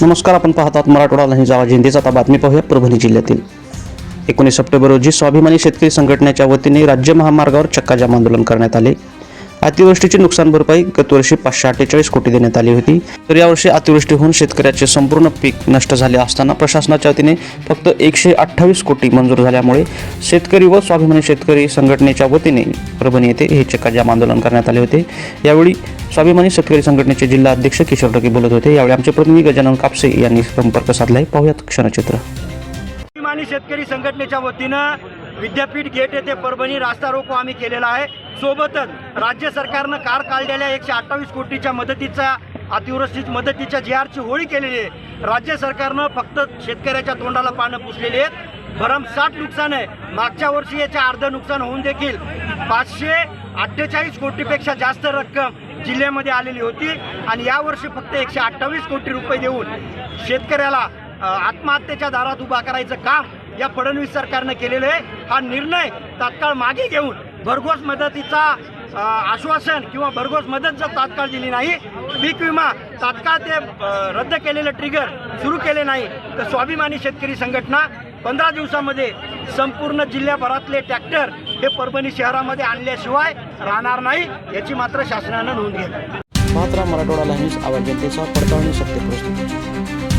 नमस्कार आपण पाहतात मराठवाडा लहान जावा जयंतीचा आता बातमी पाहूया परभणी जिल्ह्यातील. एकोणीस सप्टेंबर रोजी स्वाभिमानी शेतकरी संघटनेच्या वतीने राज्य महामार्गावर चक्काजाम आंदोलन करण्यात आले. अतिवृष्टीची नुकसान भरपाई गतवर्षी पाचशे अठ्ठेचाळीस कोटी देण्यात आली होती. तर यावर्षी अतिवृष्टी होऊन शेतकऱ्याचे संपूर्ण पीक नष्ट झाले असताना प्रशासनाच्या वतीने फक्त एकशे अठ्ठावीस कोटी मंजूर झाल्यामुळे शेतकरी व स्वाभिमानी शेतकरी संघटनेच्या वतीने परभणी येथे हे चक्काजाम आंदोलन करण्यात आले होते. यावेळी स्वाभिमानी शेतकरी संघटनेचे जिल्हा अध्यक्ष किशोर टके बोलत होते. यावेळी आमचे प्रतिनिधी गजानन कापसे यांनी संपर्क साधलाय. पाहुयात क्षणचित्र. स्वाभिमानी शेतकरी संघटनेच्या वतीनं विद्यापीठ गेट येथे परभणी रास्ता रोको आम्ही केलेला आहे. सोबतच राज्य सरकारनं कार काढलेल्या एकशे अठ्ठावीस कोटीच्या मदतीचा अतिवृष्टीत मदतीच्या जे आरची होळी केलेली आहे. राज्य सरकारनं फक्त शेतकऱ्याच्या तोंडाला पानं पुसलेली आहेत. भरमसाठ नुकसान आहे. मागच्या वर्षी याच्या अर्ध नुकसान होऊन देखील पाचशे अठ्ठेचाळीस कोटीपेक्षा जास्त रक्कम जिल्ह्यामध्ये आलेली होती आणि यावर्षी फक्त एकशे अठ्ठावीस कोटी रुपये देऊन शेतकऱ्याला आत्महत्येच्या दारात उभा करायचं काम या फडणवीस सरकारनं केलेलं आहे. हा निर्णय तात्काळ मागे घेऊन भरघोस मदतीचा आश्वासन किंवा भरघोस मदत जर तात्काळ दिली नाही पीक विमा तात्काळ ते रद्द केलेलं ट्रिगर सुरू केले नाही तर स्वाभिमानी शेतकरी संघटना पंधरा दिवसामध्ये संपूर्ण जिल्ह्याभरातले ट्रॅक्टर हे परभणी शहरामध्ये आणल्याशिवाय राहणार नाही याची मात्र शासनानं नोंद घेतली. मात्र मराठवाडा लहान आवाज जनतेचा पडताळणी सत्य परिस्थिती